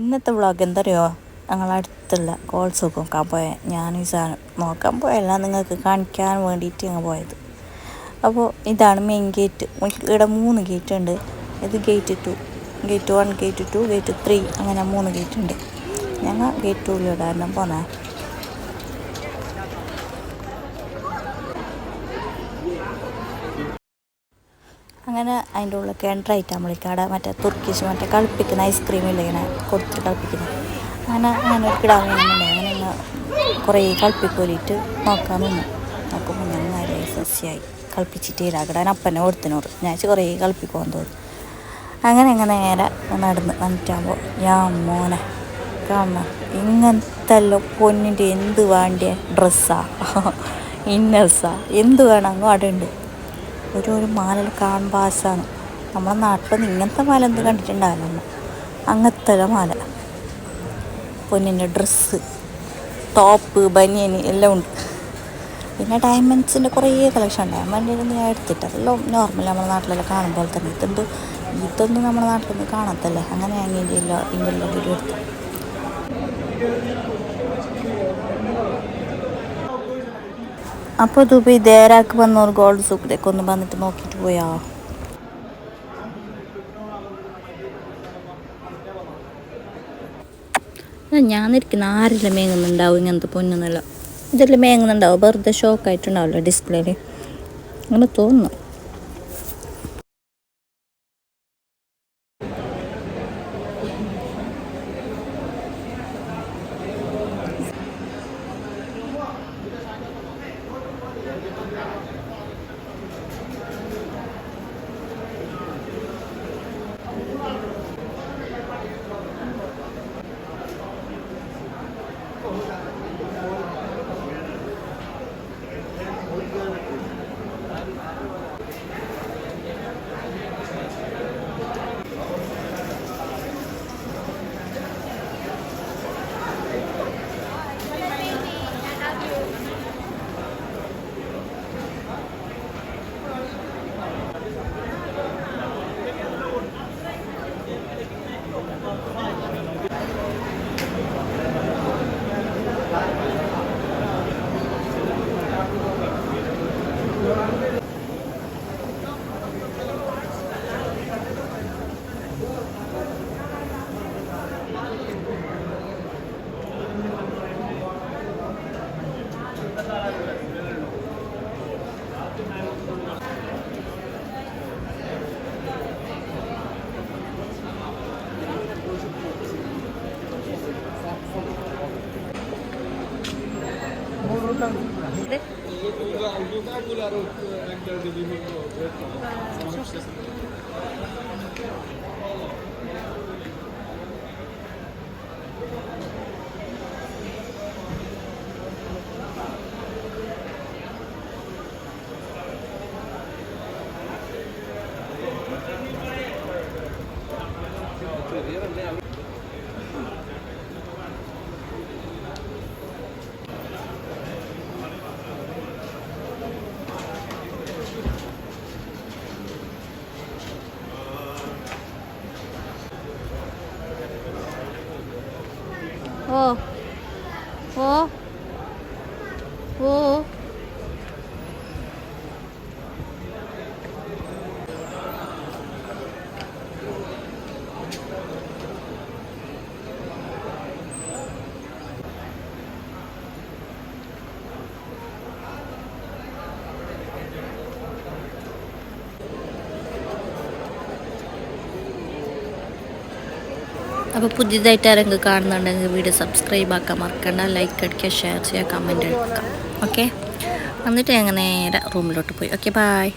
ഇന്നത്തെ വ്ളോഗ് എന്തറിയോ? ഞങ്ങളടുത്തുള്ള കോൾസ് നോക്കാൻ പോയ. ഞാൻ ഈ സാധനം നോക്കാൻ പോയല്ല നിങ്ങൾക്ക് കാണിക്കാൻ വേണ്ടിയിട്ട് ഞങ്ങൾ പോയത്. അപ്പോൾ ഇതാണ് മെയിൻ ഗേറ്റ് ഇവിടെ മൂന്ന് ഗേറ്റ് ഉണ്ട്. ഇത് gate two gate one gate two gate three അങ്ങനെ മൂന്ന് ഗേറ്റ് ഉണ്ട്. ഞങ്ങൾ ഗേറ്റ് ടൂവിലിടാൻ പോന്നേ? അങ്ങനെ അതിന്റെ ഉള്ളിൽ എന്റർ ആയിട്ടാണ് വിളിക്കാടെ മറ്റേ തുർക്കിഷ് മറ്റേ കളിപ്പിക്കുന്ന ഐസ്ക്രീം ഇല്ല ഇങ്ങനെ കൊടുത്തിട്ട് കളിപ്പിക്കുന്നത്. അങ്ങനെ അങ്ങനെ ഒരു കിടാൻ വേണമെന്നുണ്ട് അങ്ങനെ കുറേ കളിപ്പിക്കോലിട്ട് നോക്കാൻ നിന്നു. നോക്കുമ്പോൾ ഞാൻ നേരെ സസ്യമായി കളിപ്പിച്ചിട്ട് ഇടാക്കിടാൻ അപ്പനെ കൊടുത്തിനോട്. ഞാൻ കുറേ കളിപ്പിക്കുവാൻ തോന്നി. അങ്ങനെ അങ്ങനെ നേരെ നടന്ന് വന്നിട്ടാകുമ്പോൾ ഞാൻ മോനെ കാണണം ഇങ്ങനത്തെ പൊന്നിന്റെ എന്ത് വേണ്ടിയ ഡ്രസ്സാ ഇന്നേഴ്സാ എന്ത് വേണം അങ്ങ് അവിടെ ഉണ്ട്. ഒരു ഒരു മാല കാൺവാസാണ്. നമ്മുടെ നാട്ടിലൊന്നും ഇങ്ങനത്തെ മാല എന്ത് കണ്ടിട്ടുണ്ടാവില്ല അങ്ങനത്തെ മാല. പൊന്നിന്റെ ഡ്രസ്സ് ടോപ്പ് ബനിയൻ എല്ലാം ഉണ്ട്. പിന്നെ ഡയമണ്ട്സിന്റെ കുറേ കളക്ഷൻ ഉണ്ട്. ഡയമണ്ടിൽ നിന്ന് ഞാൻ എടുത്തിട്ട് അതെല്ലാം നോർമൽ നമ്മുടെ നാട്ടിലെല്ലാം കാണുമ്പോൾ തന്നെ. ഇതെന്ത്? ഇതൊന്നും നമ്മുടെ നാട്ടിലൊന്നും കാണത്തല്ലേ. അങ്ങനെ ഞാൻ ഇന്ത്യയിലോ ഇന്ത്യയിലോ വീഡിയോ എടുത്തു. അപ്പോൾ ദുബൈ ദേരാക്ക് വന്നോർ ഗോൾഡ് സൂക്കിലേക്ക് ഒന്ന് വന്നിട്ട് നോക്കിട്ട് പോയാ. ഞാൻ ഇരിക്കുന്ന ആരെല്ലാം മേങ്ങുന്നുണ്ടാവും ഇങ്ങനത്തെ പൊന്നുന്നല്ല. ഇതെല്ലാം മേങ്ങുന്നുണ്ടാവും. വെറുതെ ഷോക്കായിട്ടുണ്ടാവില്ല ഡിസ്പ്ലേയിൽ അങ്ങനെ തോന്നുന്നു. ね。ಯುವಕ ಯುವಕರು ಆಗ್ತಾರೆ 어. 어. 어. അപ്പോൾ പുതിയതായിട്ട് ആരെങ്കിലും കാണുന്നുണ്ടെങ്കിൽ വീഡിയോ സബ്സ്ക്രൈബ് ആക്കാൻ മറക്കണ്ട. ലൈക്ക് അടിക്കുക ഷെയർ ചെയ്യുക കമന്റ് എടുക്കുക ഓക്കെ എന്നിട്ട് ഞങ്ങൾ നേരെ റൂമിലോട്ട് പോയി. Okay bye